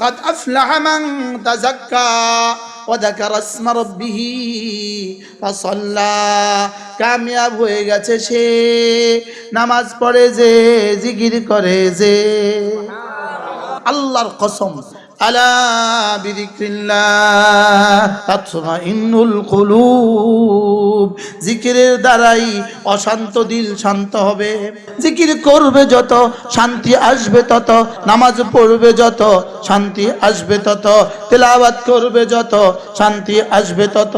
قد أفلح من تزكى وذكر اسم ربه فصلى কামিয়াব হয়ে গেছে সে নামাজ পড়ে যে জিকির করে যে আল্লাহর কসম জিকিরের দ্বারাই অশান্ত দিল শান্ত হবে। জিকির করবে যত, শান্তি আসবে তত, নামাজ পড়বে যত, শান্তি আসবে তত, তেলাওয়াত করবে যত, শান্তি আসবে তত,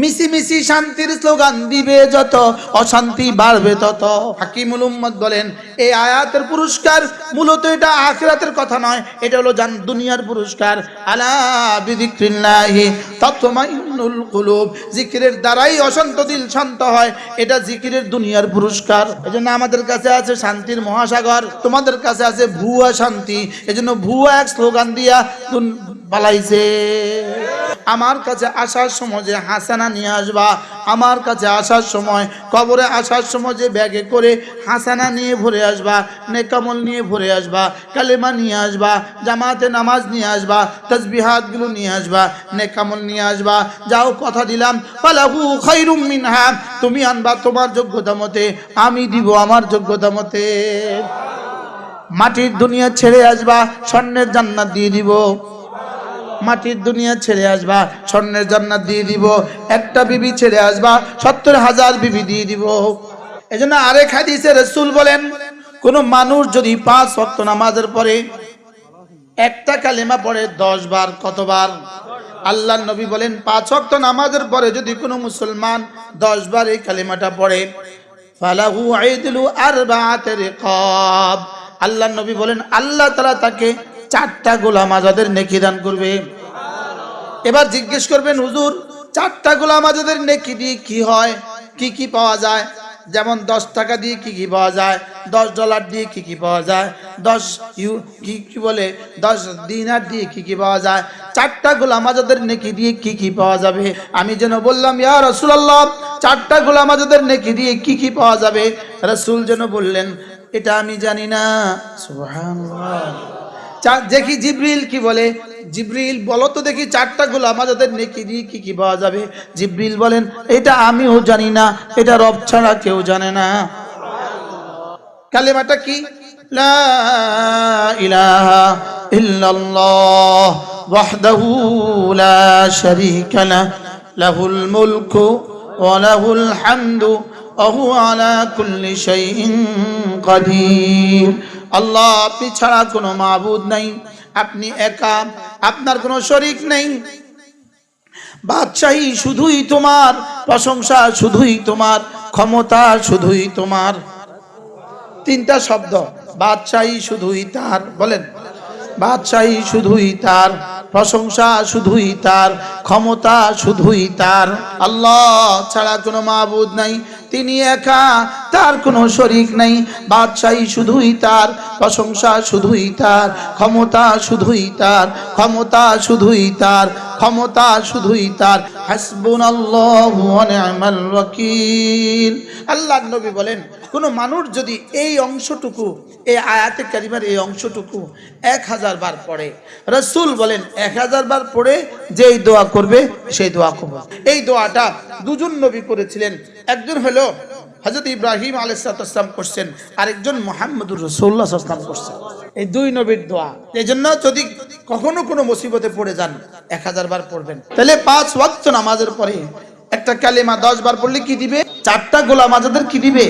মিশি মিশি শান্তির স্লোগান দিবে যত, অশান্তি বাড়বে তত। হাকিমুল উম্মদ বলেন, এই আয়াতের পুরস্কার মূলত এটা আখিরাতের কথা নয়, এটা হলো দুনিয়ার কুলুব। জিকিরের দ্বারাই অশান্ত দিল শান্ত হয়। এটা জিকিরের দুনিয়ার পুরস্কার। এজন্য আমাদের কাছে আছে শান্তির মহাসাগর। তোমাদের কাছে আছে ভুয়া শান্তি। এজন্য ভুয়া এক স্লোগান দিয়া পালাইছে আমার কাছে আসার সময় যে হাসানা নিয়ে আসবা, আমার কাছে আসার সময়, কবরে আসার সময় যে ব্যাগে করে হাসানা নিয়ে ভরে আসবা, নেকামল নিয়ে ভরে আসবা, কালেমা নিয়ে আসবা, জামাতে নামাজ নিয়ে আসবা তসবিহাতগুলো নিয়ে আসবা, নেকামল নিয়ে আসবা, যাও কথা দিলাম পালাহু খৈরুম মিনহা, তুমি আনবা তোমার যোগ্যতা মতে, আমি দিব আমার যোগ্যতা মতে। মাটির দুনিয়া ছেড়ে আসবা, স্বর্ণের জান্নাত দিয়ে দিব। মাটির দুনিয়া ছেড়ে আসবা, স্বর্ণের জান্নাত দিয়ে দিব, একটা বিবি ছেড়ে আসবা, সত্তর হাজার বিবি দিয়ে দিব। এই জন্য আরেক হাদিসে রসুল বলেন, কোন মানুষ যদি পাঁচ ওয়াক্ত নামাজের পরে একটা কালেমা পড়ে দশ বার, কতবার? আল্লাহ নবী বলেন, পাঁচ ওয়াক্ত নামাজের পরে যদি কোনো মুসলমান দশ বার এই কালেমাটা পড়ে, ফালাহু আইদলু রিকাব। আল্লাহ নবী বলেন, আল্লাহ তাআলা তাকে চারটা গোলাম আজাদের নেকি দান করবে। এবার জিজ্ঞেস করবেন, হুজুর, চারটা গোলাম আজাদের নেকি দিয়ে কি হয়? কি কি পাওয়া যায়? যেমন দশ টাকা দিয়ে কি কি পাওয়া যায়? দশ ডলার দিয়ে কি কি পাওয়া যায়? দশ ইউ, কি কি বলে? দশ দিনার দিয়ে কি কি পাওয়া যায়? চারটা গোলাম আজাদের নেকি দিয়ে কি কি পাওয়া যাবে? আমি যেন বললাম, ইয়া রসুলাল্লাহ, চারটা গোলাম আজাদের নেকি দিয়ে কি কি পাওয়া যাবে? রসুল যেন বললেন, এটা আমি জানি না। সুবহানাল্লাহ। দেখি জিব্রিল কি বলে। জিব্রিল, বলো তো দেখি চারটা গোলাম আমাদের নেকি দিয়ে কি কি পাওয়া যাবে। জিব্রিল বলেন, এটা আমিও জানি না, এটা রব ছাড়া কেউ জানে না। কালেমাটা কি? লা ইলাহা আল্লাহ, আপনি ছাড়া কোনো মাবুদ নাই। আপনি একা, আপনার কোনো শরিক নেই। বাদশাহী শুধুই তোমার, প্রশংসা শুধুই তোমার, ক্ষমতা শুধুই তোমার। তিনটা শব্দ, বাদশাহী শুধুই তার, বলেন। বাদশাহী শুধুই তার, প্রশংসা শুধুই তার, ক্ষমতা শুধুই তার। আল্লাহ ছাড়া কোনো মাহবুদ নাই। তিনি একা তার কোনো শরিক নাই। বাদশাহী শুধুই তার, প্রশংসা শুধুই তার, ক্ষমতা শুধুই তার, ক্ষমতা শুধুই তার, ক্ষমতা শুধুই তার। নি'মাল ওয়াকিল। আল্লাহর নবী বলেন, কোন মানুষ যদি এই অংশটুকু, এই আয়াতে কারিমার এই অংশটুকু এক হাজার বার পড়ে, রসুল বলেন, এক হাজার বার পড়ে যেই দোয়া করবে, সেই দোয়া কবুল। এই দোয়াটা দুজন নবী করেছিলেন। একজন হলো হজরত ইব্রাহিম আলাইসালাম করছেন, আরেকজন মোহাম্মদুর রসুল্লাহ আসলাম করছেন। এই দুই নবীর দোয়া। এই জন্য যদি কখনো কোনো মুসিবতে পড়ে যান, এক হাজার বার পড়বেন। তাহলে পাঁচ ওয়াক্ত নামাজের পরে একটা কালেমা দশ বার পড়লে কি দিবে? চারটা গোলাম আজাদের কি দিবে?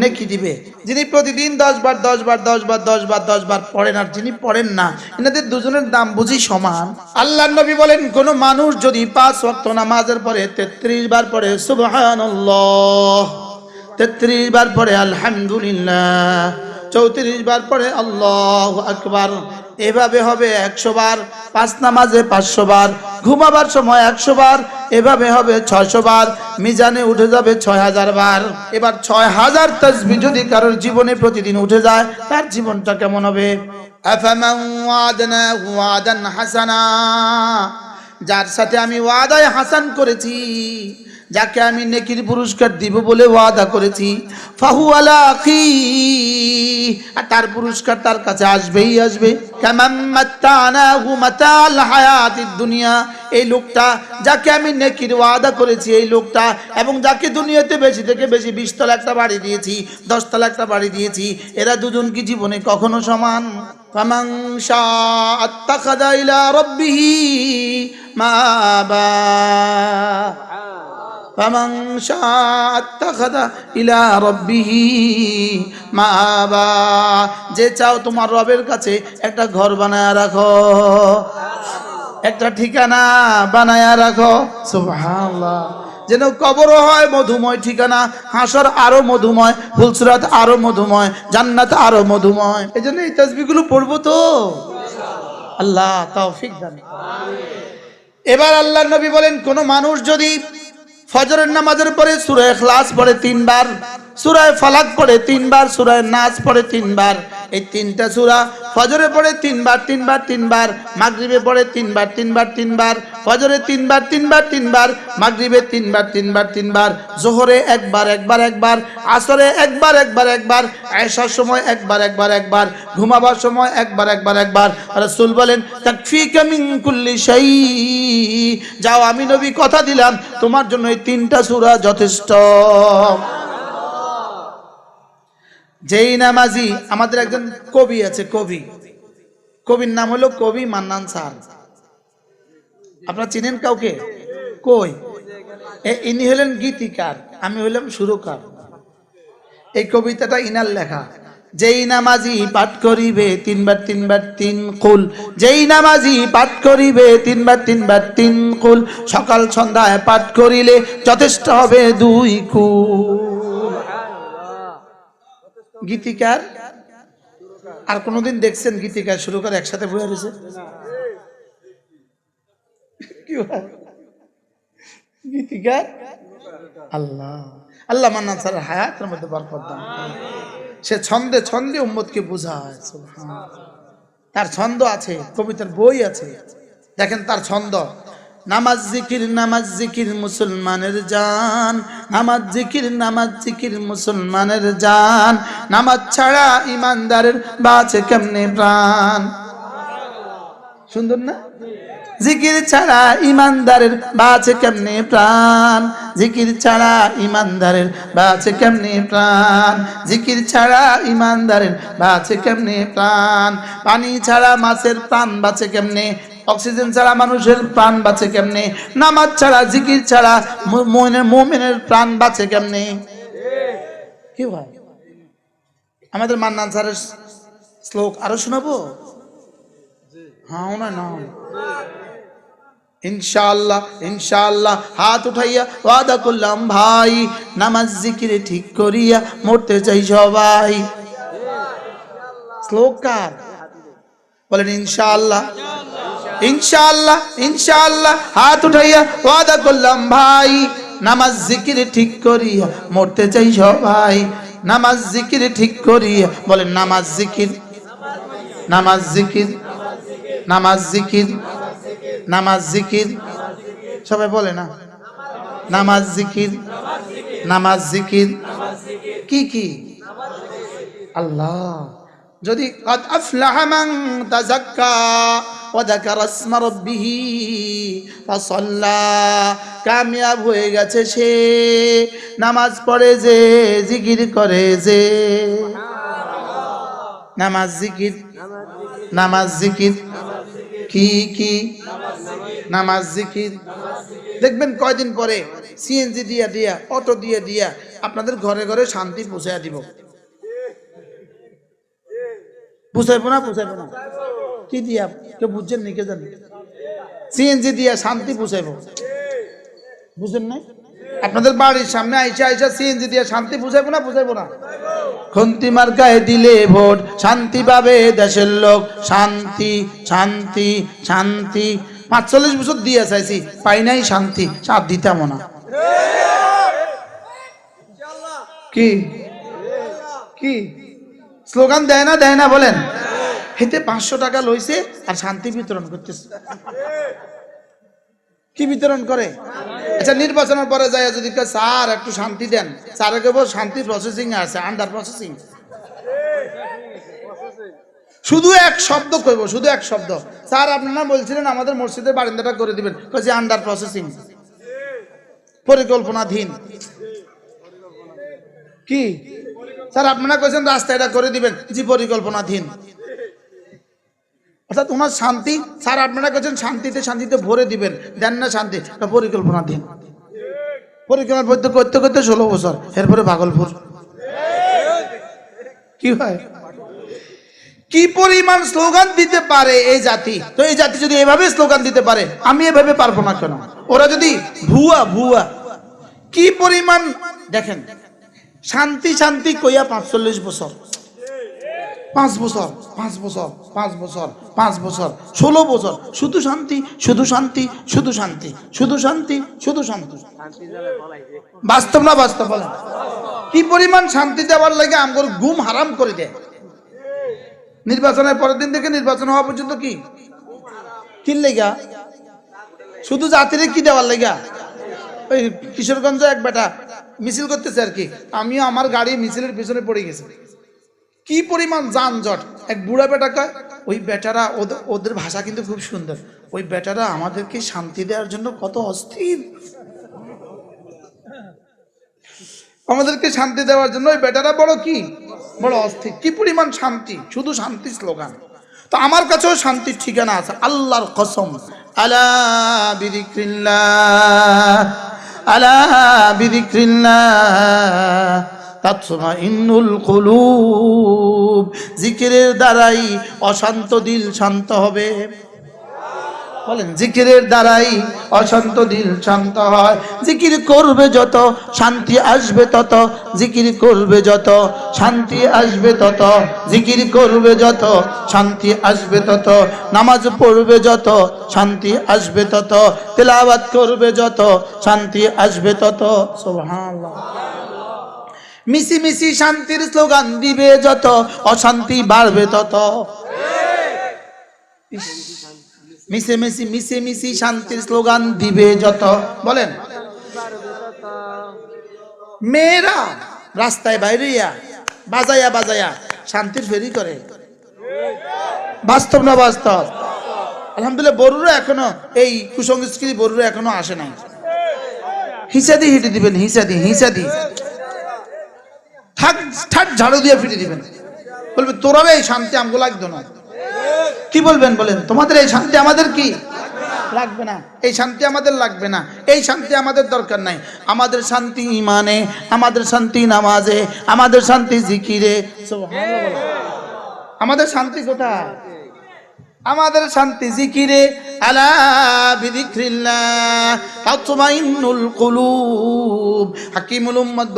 নেকি দিবে? যিনি প্রতিদিন দশ বার দশ বার দশ বার দশ বার দশ বার পড়েন আর যিনি পড়েন না, এনাদের দুজনের দাম বুঝি সমান। আল্লাহ নবী বলেন, কোন মানুষ যদি পাঁচ ওয়াক্ত নামাজের পরে তেত্রিশ বার পড়ে, সুবহানাল্লাহ। তেত্রিশ বার পরে আলহামদুলিল্লাহ, চৌত্রিশ বার পরে আল্লাহ আকবার। এভাবে হবে একশো বার, পাঁচ নামাজে পাঁচশো বার, ঘুমাবার সময় একশো বার, এভাবে হবে ছয়শো বার, মিজানে উঠে যাবে ছয় হাজার বার। এবার ছয় হাজার তসবি যদি কারোর জীবনে প্রতিদিন উঠে যায়, তার জীবনটা কেমন হবে? যার সাথে আমি ওয়াদায় হাসান করেছি যাকে আমি নেকির পুরস্কার দিব বলে ওয়াদা করেছি, ফাহু আলা আর তার পুরস্কার তার কাছে আসবেই আসবে। দুনিয়া। এই লোকটা যাকে আমি নেকির ওয়াদা করেছি, এই লোকটা এবং যাকে দুনিয়াতে বেশি থেকে বেশি বিশ তলা একটা বাড়ি দিয়েছি দশ তলা একটা বাড়ি দিয়েছি, এরা দুজন কি জীবনে কখনো সমান? আত্তাখাযা ইলা রাব্বিহি মাআবা। فمن شاء اتخذ إلى ربه মাআবা যে চাও তোমার রবের কাছে একটা ঘর বানায় রাখো একটা ঠিকানা বানায়া রাখো সুবহানাল্লাহ যেন কবরও হয় মধুময় ঠিকানা হাসর আরো মধুময় ফুলসুরাত আরো মধুময় জান্নাত আরো মধুময় এই জন্য এই তসবিগুলো পড়বো তো আল্লাহ তৌফিক দান এবার আল্লাহ নবী বলেন কোন মানুষ যদি ফজরের নামাজের পরে সুরায় খ্লাস পড়ে তিনবার সুরায় ফালাক পড়ে তিনবার সুরায় নাচ পড়ে তিনবার। এই তিনটা সুরা ফজরে পড়ে তিনবার তিনবার তিনবার, মাগরিবে পড়ে তিনবার তিনবার তিনবার, ফজরে তিনবার তিনবার তিনবার, মাগরিবে তিনবার তিনবার তিনবার, জোহরে একবার একবার একবার, আসরে একবার একবার একবার আয়সার সময় একবার একবার একবার, ঘুমাবার সময় একবার একবার একবার। রাসূল বলেন শাই যাও, আমি নবী কথা দিলাম, তোমার জন্য এই তিনটা সূরা যথেষ্ট। যেই নামাজি আমাদের একজন কবি আছে, কবি। কবির নাম হলো কবি মান্নান স্যার। আপনারা চিনেন কাউকে? কই? ইনি হলেন গীতিকার, আমি হলাম সুরকার। এই কবিতাটা ইনার লেখা। যেই নামাজি পাঠ করিবে তিনবার তিনবার, তিন কুল যেই নামাজি পাঠ করিবে তিনবার তিনবার, তিন কুল সকাল সন্ধ্যায় পাঠ করিলে যথেষ্ট হবে দুই কুল গীতিকার? আর কোনোদিন দেখছেন গীতিকার শুরু করে একসাথে বয়ে রয়েছে? গীতিকার? আল্লাহ। আল্লাহ মান্নান স্যার হায়াতের মধ্যে বরকত দান সে ছন্দে ছন্দে উম্মতকে বোঝায়। তার ছন্দ আছে, কবিতার বই আছে। দেখেন তার ছন্দ। নামাজ জিকির নামাজ জিকির মুসলমানের জান। নামাজ জিকির নামাজ জিকির মুসলমানের জান। নামাজ ছাড়া ইমানদারের বাঁচে কেমনে প্রাণ? সুন্দর না? জিকির ছাড়া ইমানদারের বাঁচে কেমনে প্রাণ? জিকির ছাড়া ইমানদারের বাঁচে কেমনে প্রাণ? জিকির ছাড়া ইমানদারের বাঁচে কেমনে প্রাণ? পানি ছাড়া মাছের প্রাণ বাঁচে কেমনে অক্সিজেন ছাড়া মানুষের প্রাণ বাঁচে কেমনে? নামাজ ছাড়া, জিকির ছাড়া মুমিনের প্রাণ বাঁচে কেমনে? কি ভাই? আমাদের মান্নান স্যারের শ্লোক আরও শোনাবো? হ্যাঁ না ইনশাআল্লাহ ইনশাআল্লাহ, হাত উঠাইয়া ওয়াদা ভাই, নামাজ, জিকিরে ঠিক করিয়া মরতে চাই সবাই। বলেন ইনশাল্লাহ ইনশাআল্লাহ, হাত উঠাইয়া ওয়াদা করলাম, ভাই, নামাজ জিকির ঠিক করিয়া মরতে চাই সবাই। নামাজ জিকির ঠিক করিয়া বলেন, নামাজ জিকির নামাজ জিকির নামাজ জিকির নামাজ জিকির। সবাই বলে না, নামাজ জিকির নামাজ জিকির। কি কি? আল্লাহ, যদি আফলাহামাং তাজাক্কা ওয়াদাকার আসমা রব্বিহি কামিয়াব হয়ে গেছে সে। নামাজ পড়ে যে, জিকির করে যে। নামাজ জিকির নামাজ জিকির, কি কি? নামাজ জিকির। দেখবেন কয়দিন পরে সিএনজি দিয়া দিয়া, অটো দিয়ে দিয়া আপনাদের ঘরে ঘরে শান্তি পৌঁছাইয়া দিব। পুষাইব না পুষাইব না? কি দিয়া? কেউ বুঝছেন নি, কে জানি? সিএনজি দিয়া শান্তি বুঝাইবো বুঝেন নাই? আপনাদের বাড়ির সামনে আইসা আইসা সিএনজি দিয়া শান্তি বুঝাইবো না বুঝাইবো না? খন্তি মার্কায় দিলে ভোট, শান্তি পাবে দেশের লোক। শান্তি শান্তি শান্তি। পাঁচচল্লিশ বছর দিয়ে চাইছি, পাই নাই শান্তি সাত দিতাম না। কি? কি? স্লোগান দেয় না দেয় না বলেন। হেতে পাঁচশো টাকা লইছে আর শান্তি বিতরণ করতেছে। কি বিতরণ করে? আচ্ছা নির্বাচনের পরে যায় যদি স্যার, একটু শান্তি দেন। স্যারে কেবল শান্তি প্রসেসিং আছে আন্ডার প্রসেসিং শুধু এক শব্দ কইব, শুধু এক শব্দ। স্যার, আপনারা বলছিলেন আমাদের মসজিদের বারিন্দাটা করে দিবেন। কইছি আন্ডার প্রসেসিং পরিকল্পনাধীন। কি? স্যার, আপনারা কইছেন রাস্তা এটা করে দিবেন। জি, পরিকল্পনাধীন। অর্থাৎ ওনার শান্তি, স্যার আপনারা কইছেন শান্তিতে শান্তিতে ভরে দিবেন। দেন না শান্তি, তা পরিকল্পনাধীন পরিকল্পনা করতে করতে করতে ষোলো বছর, এরপরে ভাগলপুর। কি হয়? কি পরিমাণ স্লোগান দিতে পারে এই জাতি? তো এই জাতি যদি এভাবে স্লোগান দিতে পারে, আমি এভাবে পারব না কেন? ওরা যদি ভুয়া ভুয়া, কি পরিমাণ, দেখেন, শান্তি শান্তি কইয়া পাঁচচল্লিশ বছর। পাঁচ বছর পাঁচ বছর পাঁচ বছর পাঁচ বছর, ষোলো বছর, শুধু শান্তি শুধু শান্তি শুধু শান্তি শুধু শান্তি শুধু শান্তি। বাস্তব না বাস্তব কি পরিমাণ শান্তি দেওয়ার লাগে আমগর ঘুম হারাম করে দেয়? নির্বাচনের পরের দিন থেকে নির্বাচন হওয়া পর্যন্ত কি লেগা? শুধু জাতিরে কি দেওয়ার লেগা? ওই কিশোরগঞ্জ এক বেটা মিছিল করতেছে আর কি। আমিও আমার গাড়ি মিছিলের পিছনে পড়ে গেছে। কি পরিমাণ যানজট? এক বুড়া বেটা কয়, ওই বেটারা ওদের ওদের ভাষা কিন্তু খুব সুন্দর। ওই বেটারা আমাদেরকে শান্তি দেওয়ার জন্য কত অস্থির। আমাদেরকে শান্তি দেওয়ার জন্য ওই বেটারা বড় কি? বড় অস্থির। কি পরিমাণ শান্তি? শুধু শান্তি স্লোগান। তো আমার কাছেও শান্তির ঠিকানা আছে। আল্লাহর কসম। আলা আলা তাৎসমা ইন্নুল কুলুব। জিকিরের দ্বারাই অশান্ত দিল শান্ত হবে। বলেন, জিকিরের দ্বারাই অশান্ত দিল শান্ত হয়। জিকির করবে যত, শান্তি আসবে তত, জিকির করবে যত, শান্তি আসবে তত, জিকির করবে যত, শান্তি আসবে তত, নামাজ পড়বে যত, শান্তি আসবে তত, তেলাওয়াত করবে যত, শান্তি আসবে তত। সুবহানাল্লাহ। মিশি মিশি শান্তির স্লোগান দিবে যত, অশান্তি বাড়বে তত। মিশে মিশি মিশে মিশি শান্তির স্লোগান দিবে যত। বলেন। মেয়েরা রাস্তায় বাইরিয়া বাজায়া বাজায়া শান্তির ফেরি করে। বাস্তব না বাস্তব? আলহামদুলিল্লাহ, বড়ুরা এখনও এই কুসংস্কৃতি বড়ুরা এখনও আসে নাই। হিসাদি হিটে দিবেন, হিসাদি হিসাদি। ঠাক ঠাক ঝাড়ু দিয়ে ফিরে দিবেন। বলবে তোরা এই শান্তি আমগো লাগতো না। কি বলবেন বলেন? তোমাদের এই শান্তি আমাদের কি? লাগবে না। এই শান্তি আমাদের লাগবে না। এই শান্তি আমাদের দরকার নাই। আমাদের শান্তি ইমানে আমাদের শান্তি নামাজে, আমাদের শান্তি জিকিরে। আমাদের শান্তি কোথায়? আমাদের শান্তি জিকিরে, আলা কুলুব।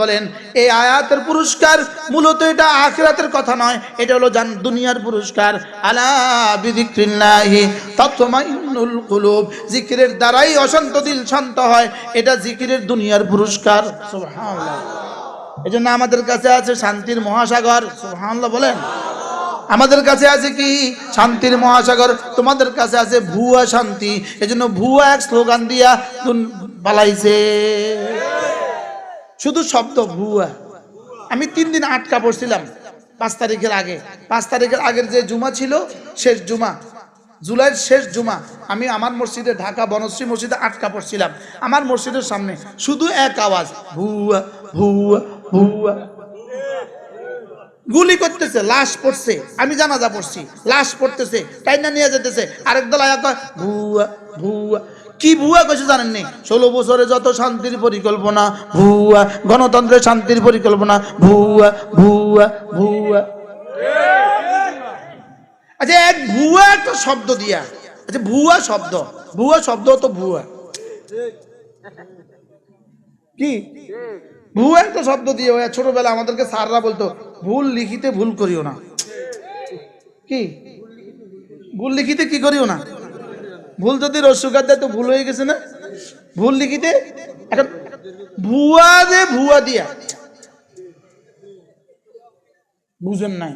বলেন, এই আয়াতের পুরস্কার মূলত এটা আখিরাতের কথা নয়, এটা হলো জান, দুনিয়ার পুরস্কার। আলা কুলুব। জিকিরের দ্বারাই অশান্ত দিল শান্ত হয়, এটা জিকিরের দুনিয়ার পুরস্কার। সুবহানাল্লাহ। এজন্য আমাদের কাছে আছে শান্তির মহাসাগর। সুবহানাল্লাহ বলেন। আমাদের কাছে আছে কি? শান্তির মহাসাগর। তোমাদের কাছে আছে ভুয়া শান্তি। এজন্য ভুয়া এক স্লোগান দিয়া পালাইছে শুধু শব্দ ভুয়া। আমি তিন দিন আটকা পড়ছিলাম পাঁচ তারিখের আগে। পাঁচ তারিখের আগের যে জুমা ছিল, শেষ জুমা। জুলাইয়ের শেষ জুমা। আমি আমার মসজিদে, ঢাকা বনশ্রী মসজিদে আটকা পড়ছিলাম। আমার মসজিদের সামনে শুধু এক আওয়াজ, ভুয়া ভুয়া ভুয়া। গুলি করতেছে লাশ পড়ছে। আমি জানাজা পড়ছি লাশ পড়তেছে টাইনা নিয়ে যেতেছে আরেক দল আয়া কয়, ভুয়া ভুয়া। কি ভুয়া কইছে জানেন নি? ষোলো বছরে যত শান্তির পরিকল্পনা ভুয়া। গণতন্ত্রের শান্তির পরিকল্পনা ভুয়া ভুয়া ভুয়া। আচ্ছা এক ভুয়া একটা শব্দ দিয়া। আচ্ছা ভুয়া শব্দ। ভুয়া শব্দ তো ভুয়া। কি? ভুয়া একটা শব্দ দিয়ে ছোটবেলা আমাদেরকে স্যাররা বলতো ভুল লিখিতে ভুল করিও না। কি? ভুল লিখিতে কি করিও না? ভুল যদি রসুকার দেয় তো ভুল হয়ে গেছে না? ভুল লিখিতে? এখন ভুয়া যে ভুয়া দিয়া। বুঝেন নাই।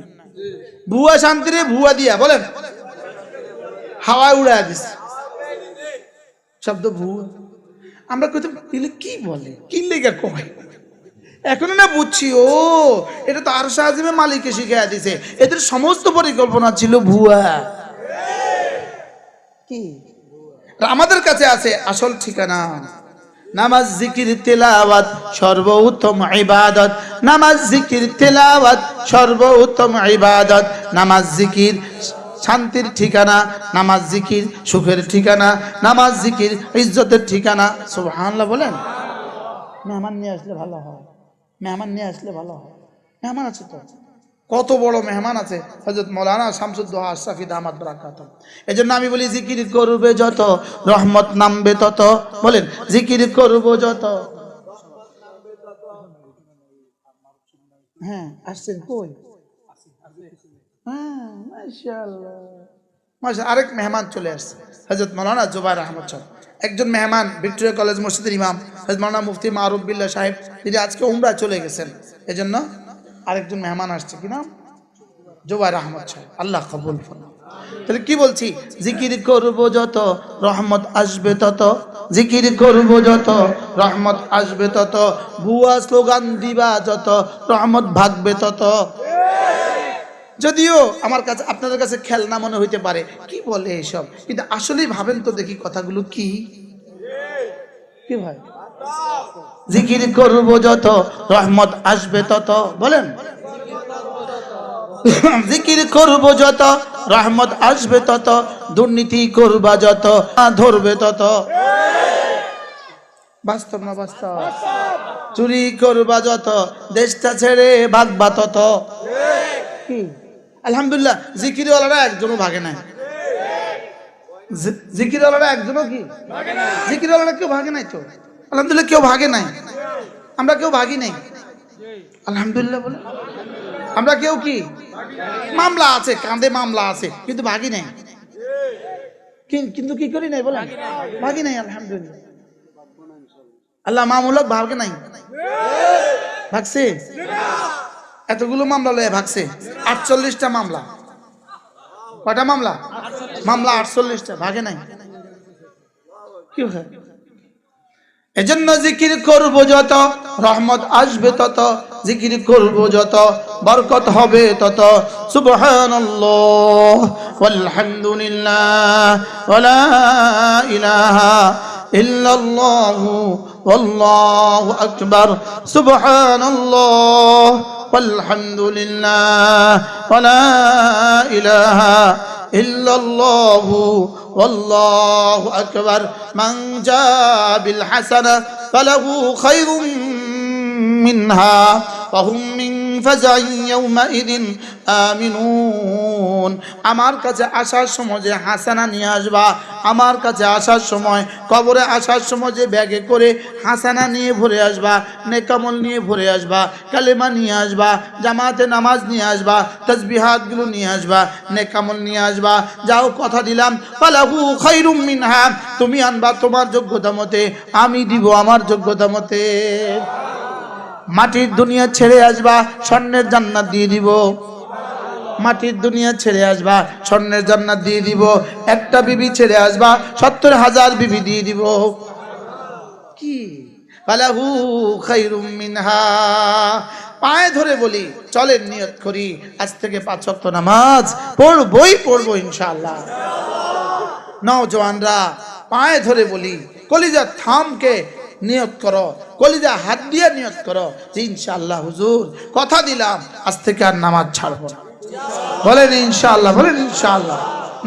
ভুয়া শান্তিরে ভুয়া দিয়া, বলেন। হাওয়ায় উড়ায় দিস শব্দ ভুয়া। আমরা কইতাম কি বলে? কি লেগে কয়? এখন না বুঝছি, ও, এটা তো আর সাহায্যে মালিককে শিখিয়ে দিছে। এদের সমস্ত পরিকল্পনা ছিল ভুয়া। কি? আমাদের কাছে আছে আসল ঠিকানা। নামাজ, জিকির, তেলাওয়াত, সর্বোত্তম ইবাদত। নামাজ, জিকির, তেলাওয়াত, সর্বোত্তম ইবাদত। নামাজ, জিকির, শান্তির ঠিকানা। নামাজ, জিকির, সুখের ঠিকানা। নামাজ, জিকির, ইজ্জতের ঠিকানা। সুবহানাল্লাহ বলেন। মেহমান নিয়ে আসলে ভালো হয়। মেহমান নিয়ে আসলে ভালো হয়। মেহমান আছে তো? কত বড় মেহমান আছে? হজরত মৌলানা শামসুদ্দোহা আশরাফি দামাদ বরাকাত। এই জন্য আমি বলি, জিকির করবে যত, রহমত নামবে তত। বলেন, জিকির করব যত। হ্যাঁ আসছেন কই? হ্যাঁ আরেক মেহমান চলে আসছে হজরত মৌলানা জুবাইর আহমদ সাহেব একজন মেহমান ভিক্টোরিয়া কলেজ মসজিদের ইমাম মৌলানা মুফতি মারুফ বিল্লাহ সাহেব, তিনি আজকে উমরা চলে গেছেন। এজন্য আরেকজন মেহমান আসছে, কি নাম? আহমদ সাহেব। আল্লাহ কবুল তাহলে কি বলছি? জিকির করব যত, রহমত আসবে তত। জিকির করব যত, রহমত আসবে তত। ভুয়া স্লোগান দিবা যত, রহমত ভাগবে তত। যদিও আমার কাছে, আপনাদের কাছে খেলনা মনে হইতে পারে। কি বলে এসব? কিন্তু আসলেই ভাবেন তো দেখি কথাগুলো কি? ভাই? জিকির করব যত, রহমত আসবে তত। বলেন। জিকির করব যত, রহমত আসবে তত, দুর্নীতি করবা যত ধরবে তত। বাস্তব না বাস্তব? চুরি করবা যত, দেশটা ছেড়ে ভাগবা তত। কি? আলহামদুলিল্লাহ, জিকিরওয়ালারা একজনও ভাগে নাই। জিকিরওয়ালারা একজনও কি? জিকিরওয়ালারা কেউ ভাগে নাই তো? আলহামদুলিল্লাহ, কেউ ভাগে নাই। আমরা কেউ ভাগি নাই। আলহামদুলিল্লাহ বলে। আমরা কেউ কি? মামলা আছে, কাঁধে মামলা আছে, কিন্তু ভাগি নাই। কিন্তু কি করি নাই বলেন? ভাগি নাই, আলহামদুলিল্লাহ। আল্লাহ মামুলক ভাগে নাই? ভাগছে? এতগুলো মামলা লয়ে ভাগছে। আটচল্লিশটা মামলা। কটা মামলা? মামলা আটচল্লিশটা, ভাগে নাই। কি এজন্য জিকির করব যত, রহমত আসবে তত, জিকির করব যত, বরকত হবে তত। সুবহানাল্লাহ, ওয়ালহামদুলিল্লাহ, ওয়ালা ইলাহা ইল্লাল্লাহ, ওয়াল্লাহু আকবার। সুবহানাল্লাহ والحمد لله ولا إله إلا الله والله أكبر من جاء بالحسنة فله خير منها وهم من فزع يومئذ آمنون আমার কাছে আসার সময় যে হাসানা নিয়ে আসবা আমার কাছে আসার সময় কবরে আসার সময় যে ব্যাগে করে হাসানা নিয়ে ভরে আসবা নেকামল নিয়ে ভরে আসবা কালেমা নিয়ে আসবা জামাতে নামাজ নিয়ে আসবা তসবিহাতগুলো নিয়ে আসবা নেকামল নিয়ে আসবা যাও কথা দিলাম পালাহু খৈরুম মিনহা তুমি আনবা তোমার যোগ্যতা মতে আমি দিব আমার যোগ্যতা মতে মাটির দুনিয়া ছেড়ে আসবা, স্বর্ণের জান্নাত দিয়ে দিব। মাটির দুনিয়া ছেড়ে আসবা, স্বর্ণের জান্নাত দিয়ে দিব। একটা বিবি ছেড়ে আসবা, সত্তর হাজার বিবি দিয়ে দিব। কি? ফালাহু খাইরুম মিনহা। পায়ে ধরে বলি, চলেন নিয়ত করি, আজ থেকে পাঁচ ওয়াক্ত নামাজ পড়বই পড়ব ইনশাআল্লাহ। নওজওয়ানরা পায়ে ধরে বলি কলিজা থামকে নিয়ত করো। কলিজা হাত দিয়ে নিয়ত করো যে, ইনশাআল্লাহ হুজুর, কথা দিলাম, আজ থেকে আর নামাজ ছাড়বো বলেন ইনশাআল্লাহ বলেন ইনশাআল্লাহ।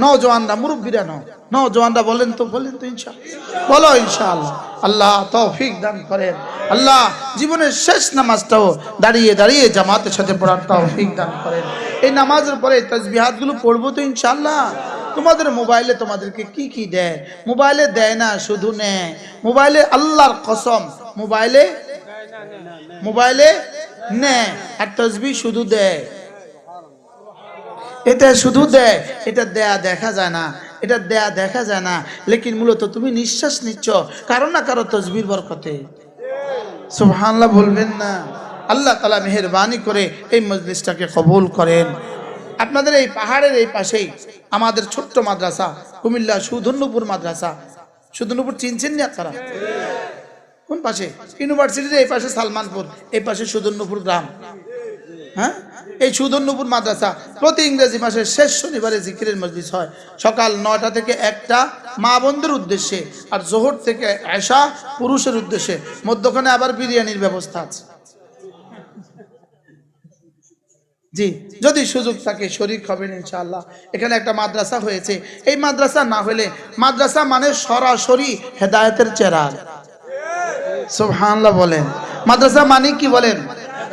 নওজওয়ানরা মুরব্বীরা নও। নওজওয়ানরা বলেন তো বলেন তো ইনশাআল্লাহ বলো ইনশাআল্লাহ। আল্লাহ তৌফিক দান করেন। আল্লাহ জীবনের শেষ নামাজটাও দাঁড়িয়ে দাঁড়িয়ে জামাতের সাথে পড়ার তৌফিক দান করেন। এই নামাজের পরে তাসবিহাতগুলো পড়ব তো ইনশাআল্লাহ। তোমাদের মোবাইলে তোমাদেরকে কি কি দেয়? মোবাইলে দেয় না, শুধু নেয়। মোবাইলে আল্লাহর কসম, মোবাইলে মোবাইলে নেয়। আর তসবি শুধু দেয়। এটা শুধু দেয়, এটা দেয়া দেখা যায় না, এটা দেয়া দেখা যায় না। লেকিন মূলত তুমি নিঃশ্বাস নিচ্ছ, কারও না কারও তসবির বরকতে। সুবহানাল্লাহ বলবেন না। আল্লাহ তালা মেহরবানি করে এই মজলিসটাকে কবুল করেন। আপনাদের এই পাহাড়ের এই পাশেই আমাদের ছোট্ট মাদ্রাসা, কুমিল্লা সুধন্যপুর মাদ্রাসা। সুদনপুর চিনছেন না আপনারা? কোন পাশে? ইউনিভার্সিটির এই পাশে সালমানপুর, এই পাশে সুদর্ণপুর গ্রাম। হ্যাঁ? এই সুদর্ণপুর মাদ্রাসা প্রতি ইংরেজি মাসের শেষ শনিবারে জিকিরের মজলিস হয়। সকাল নয়টা থেকে একটা মা বন্ধুর উদ্দেশ্যে আর জোহর থেকে আয়সা পুরুষের উদ্দেশ্যে। মধ্যখানে আবার বিরিয়ানির ব্যবস্থা আছে। জি, যদি সুযোগ থাকে শরিক হবেন ইনশাআল্লাহ। এখানে একটা মাদ্রাসা হয়েছে। এই মাদ্রাসা না হলে মাদ্রাসা মানে সরাসরি হেদায়েতের চেরাগ। সুবহানাল্লাহ বলেন। মাদ্রাসা মানে কি বলেন?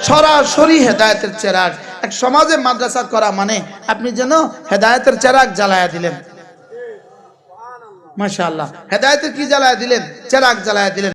সরাসরি হেদায়তের চেরাগ। এক সমাজে মাদ্রাসা করা মানে আপনি যেন হেদায়তের চেরাগ জ্বালায়া দিলেন। মাসা আল্লাহ হেদায়তের কি জ্বালায়া দিলেন? চেরাগ জ্বালায়া দিলেন।